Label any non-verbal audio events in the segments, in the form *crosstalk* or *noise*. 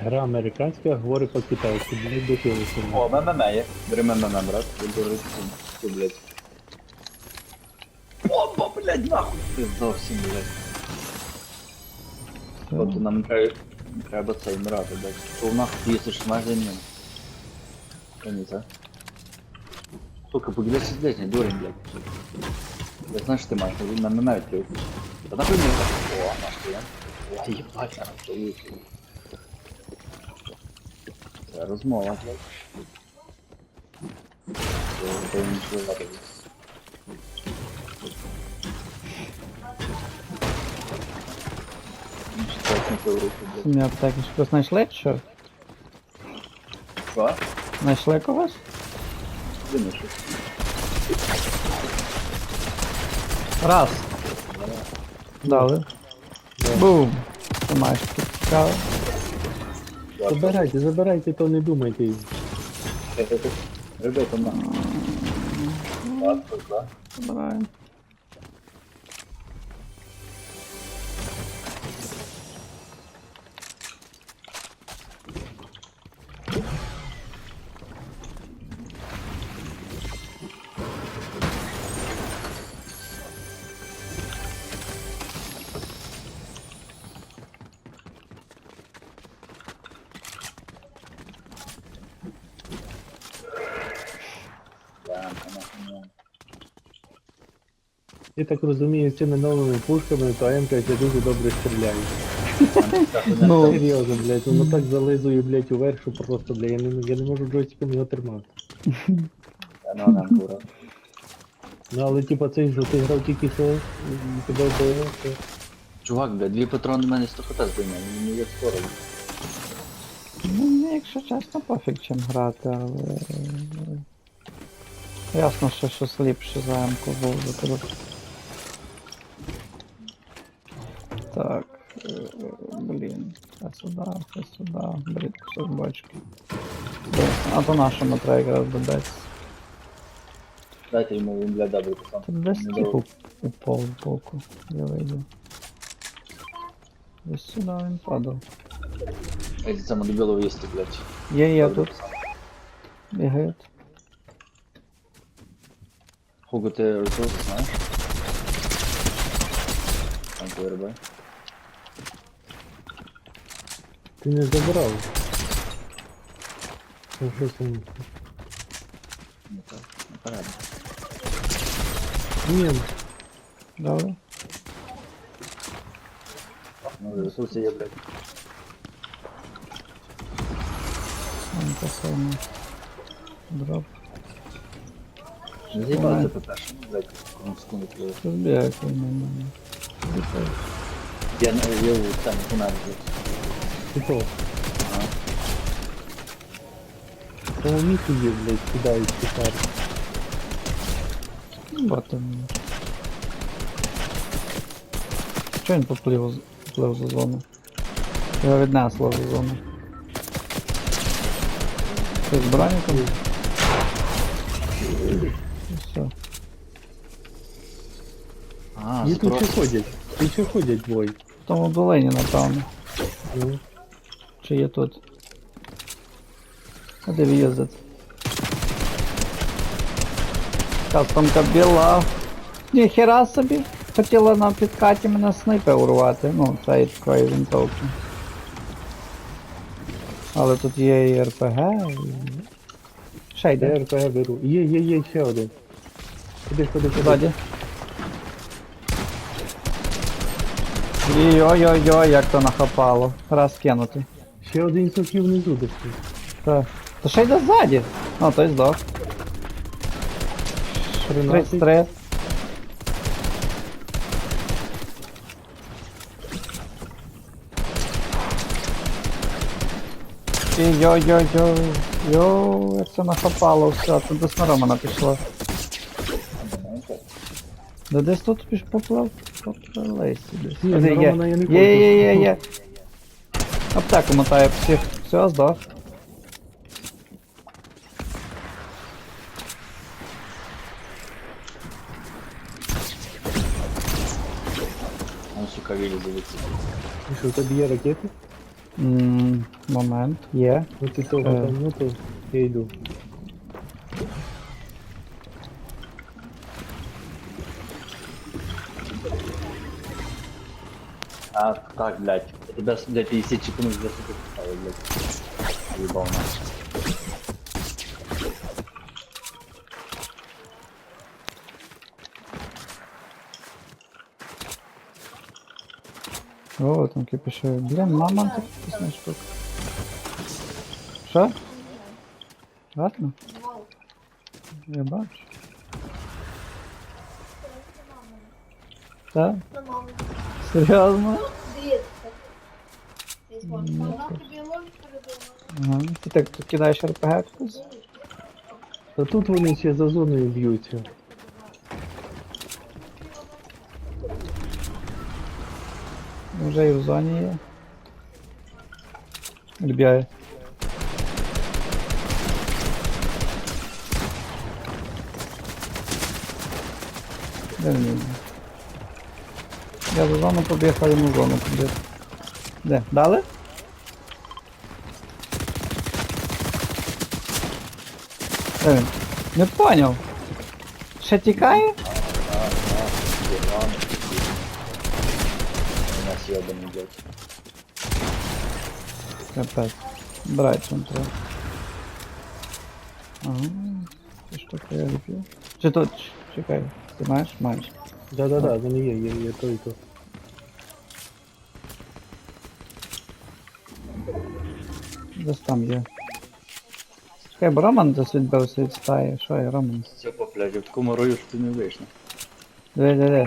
Гра американська, говорить по-китайськи, блядь, духилися. О, МММ є. Бери МММ, брат. Вибери цю, блядь. Опа, блядь, нахуй. Ти зовсім, блядь. От нам треба, треба цей мирати, блядь. Що в нахуй їсиш магазин? Конець, а? Сука, погляди сидеть, не дурень, блядь. Я знаю, що ти маєш, він на мене відкрив. Та нахуй мені так. О, нахуй, я. Ой, їбать, нахуй. Це розмова. Самі аптеки що знайшли, що? Що? Знайшли когось? Що. Раз. Дали. Бум. Ти маєш таке цікаве. Забирайте, забирайте, то не думайте. Ребята, на. Ладно, да. Забираємо. Я так розумію, з цими новими пушками, то МК дуже добре стріляє. *laughs* Ну, Серйозно, блядь, воно так зализує, блядь, уверх, що просто, блядь, я не, я не можу джойстиком його тримати. Кура. Ну але типа цей що ти грав тільки що і тебе вбили, то... Чувак, бля, дві патрони в мене 100 хп збийняли, мені як скоро. ну, мені, якщо чесно, пофіг чим грати, але... е, Ясно, що щось ліпше за М-ку був за тебе. Так. е, Блін. Це сюди, це сюди. Бочки. Де? А то нашому треба якраз додати. Дайте йому він, бля, добрий пацан. Тут десь Не тип дав- уп- упав з боку. Я вийду. Десь сюди він падав. Ей, цьому дебілу їсти, блядь. Є Добрий тут. пацан. Бігають. Хуго, ти ресурс знаєш? Там твій Ти не забирав. Ну що це? Ну так, ну понятно. Ні, Добре. Ну, ресурси є, блядь. Вон те саме. Дроп. Не з'їбали це по-перше, блядь, секунду твою. Тут бігає коли. Бігає. Я не я у там фонарь, блядь. Ти то. Ага. Тому міхи є, блядь, кидають тепер. Боти мені. Чого він поплив, поплив за зону? Його віднесло за зону. Ти з броніком? Все. А, І тут ще ходять. І ще ходять двоє. В тому долині, напевно. Ну, Чи є тут? А де в'їздить? Кастомка біла. Ніхера собі. Хотіла на підкаті мене снайпер урвати. Ну, це і такої вінтовки. Але тут є і РПГ. Ще я. РПГ беру. Є, є, є ще один. Ходи, ходи, ходи. Ой-ой-ой, як то нахапало. Раз кинути. Ще один сухий внизу десь. Так. То ще йде ззаді. О, той здох. 13. 33. І йо-йо-йо. Йо, як це нахапало все, тут на Романа пішло. Да десь тут піш поплав. Поплилися десь. Ні, Ходи, є. Романа я не Є, є, є, є. Аптеку мотає всіх. Все, здох. Он, сука, вилли завиться. І що, тобі є ракети? М, Момент, є. Ну ти того Е. там, ну то я йду. А, так, блядь. Тебя, блядь, 50 секунд для сука поставил, блядь. Ебал нахуй. О, там кипіше. Блін, мама тут пісня штука. Що? Ладно? Я бачу. Так? Серйозно? Ага. Ти так тут кидаєш РПГ? Та тут вони ще за зоною б'ються. Вже і в зоні є. Любяє. Де він? Я за зону побіг, а йому зону побіг. Де? Дали? Він? Не поняв. Ще тікає? У нас ебаный блядь. Капець. Брать он треба. Ага. Це штука я люблю. Чи тут? Чекай. Ти маєш? Маєш. Да-да-да, вони є, є, є то і то. Десь там є. Чекай, бо Роман десь відбився від стаї. Що я, Роман? Все по блядь, в такому рою, що ти не вийшов. Диви, диви.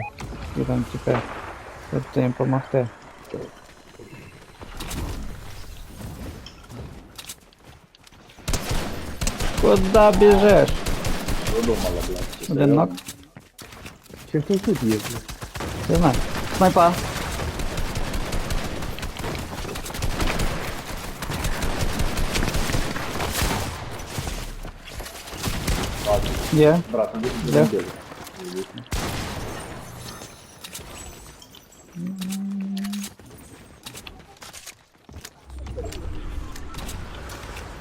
І там тепер. Щоб ти їм помогти. Куда біжиш? Продумала, блядь. чи Один нок. серйозно? Хтось тут є. Ти знаєш. Снайпа. Є. брат, иди, Да. иди, иди.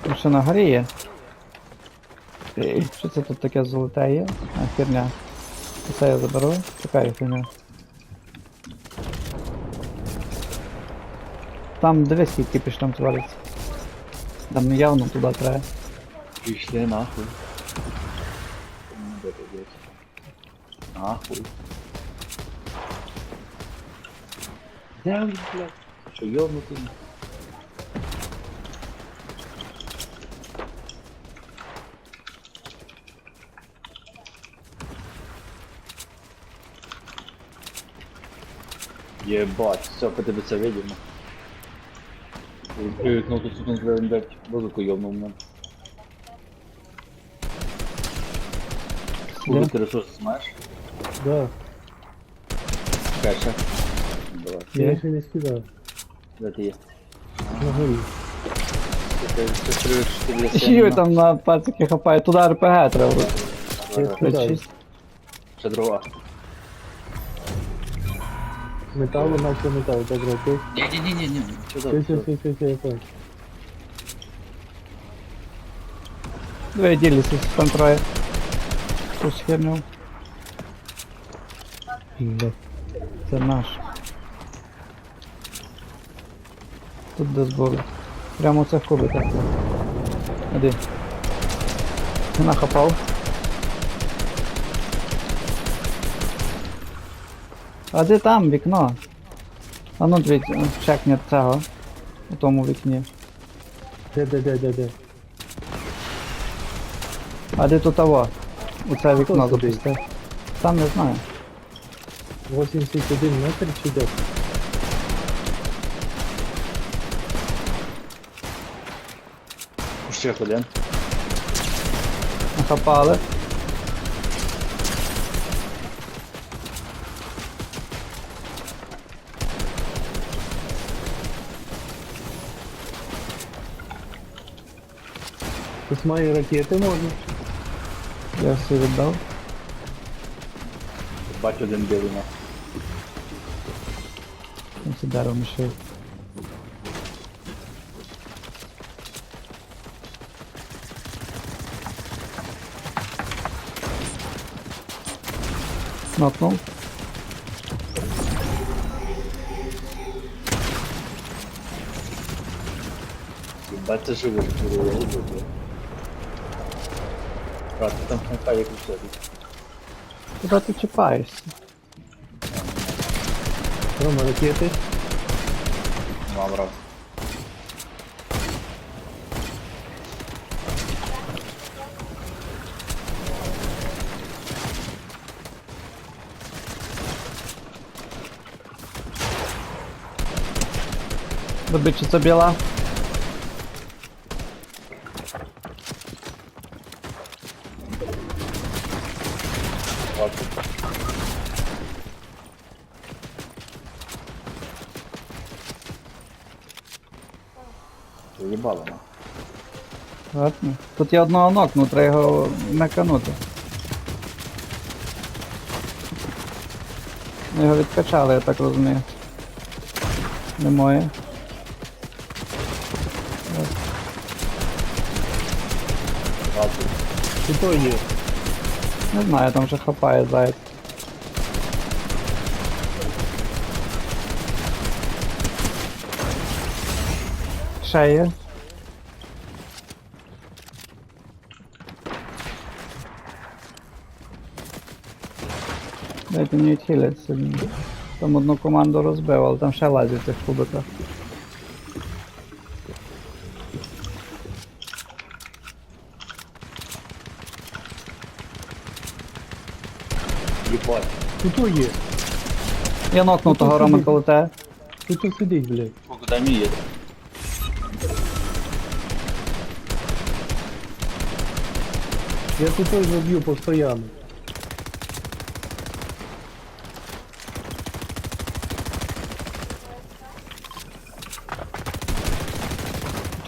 Там ще на горі є. Ей, Що це тут таке золоте є? А, херня. Це я заберу. Чекай, херня. Там дивись, скільки піш там твориться. Там явно туди треба. Пришли нахуй Где ты здесь? Нахуй. Да, блядь. Что, ёбнутый? Ебать, все, по тебе це видимо. Привикнув тут тут треба дати музику йовнув мене. Куди ти ресурси знаєш? Да, Каша. Давай. я Є. ще не скидав. Де ти є? На горі. Ти ти привик, що ти для Чию там на пацики хапає, туди РПГ треба. буде. Я Ще скидав. Ще дрова. Метал, наче метал, добре, ти. Ні-ні-ні-ні. Що Все, все, все, все, все, я понял. Дві діліся з контролю. Якусь херню. Блядь. Це наш. Тут десь були. Прямо це кубиках. Іди. Нахапав. А де там вікно? А ну дивіться, чекне цього. У тому вікні. Де, де, де, де, де. А де тут того? У це вікно сидить? запусти. Там не знаю. 81 метр чи де? Ще один. Нахапали. Тут має ракети можна. Я все віддав. Бачу один білий ну. нас. Це даром ще. Нокнув. Бачу живу, живу, живу я ты там снайпа як усе. Куди ти чіпаєшся? Рома, ракети. Мам, брат. Добичиця біла. Ладно. Заїбало, на. Ладно. Тут є одного нокну, треба його наканути. Ми Його відкачали, я так розумію. Немає. То є. Не знаю, там вже хапає заяць. Ще є. Дайте мені відхилять сьогодні. Там одну команду розбив, але там ще лазять в цих кубиках. Єбать. І то є. Я нокнув того коло тебе. І то сидить, блядь. Сколько там є? Я тут той заб'ю постійно.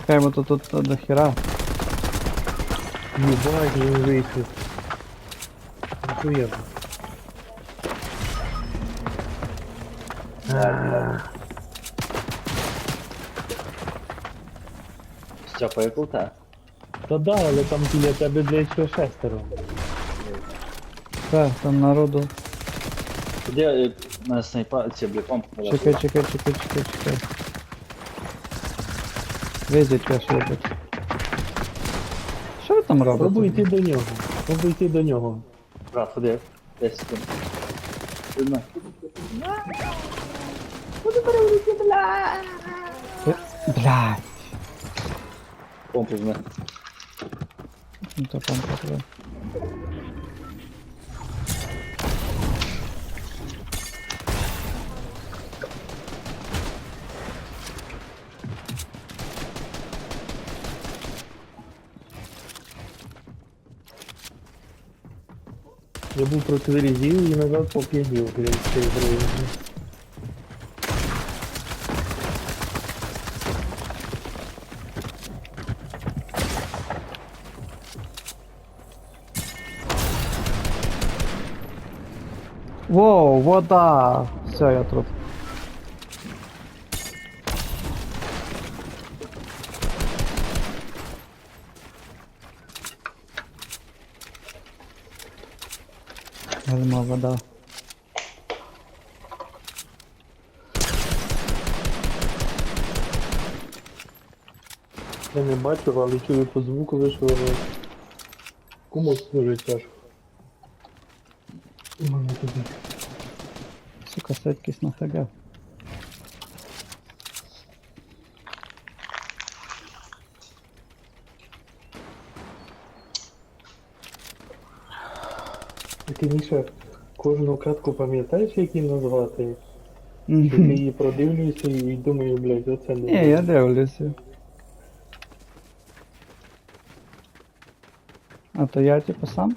Чекаємо тут, тут до хіра. Єбать, він вийшов. Охуєнно. У те? Та да, але там біля тебе, блядь, ще шестеро. Так, там народу. Де на снайпа, ці бліком Чекай, чекай, чекай, чекай, чекай. Вийдіть теж робить. Що ви там Пробуй робите? йти до нього. Пробуй йти до нього. Брат, ходи. 10 секунд. Видно? Блядь. Помпу візьми. Ну то там треба. Я був проти різів і назад поп'янів, блядь, цей грою. Воу, вода! Все, я труп. Нема вода. Я не бачу, але чую по звуку, що комусь дуже тяжко. Мене тобі. Сука, нафіга. А ти Міша, кожну катку пам'ятаєш, як її назвати? Ти Ні, її продивлюєшся і думаю, блядь, оце не. я дивлюся. А то я типу сам?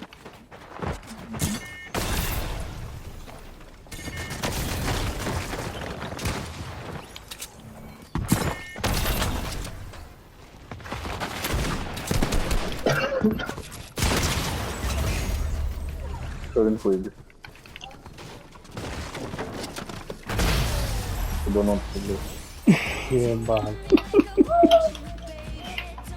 Що він поїде? Куди нам блядь? Єбать.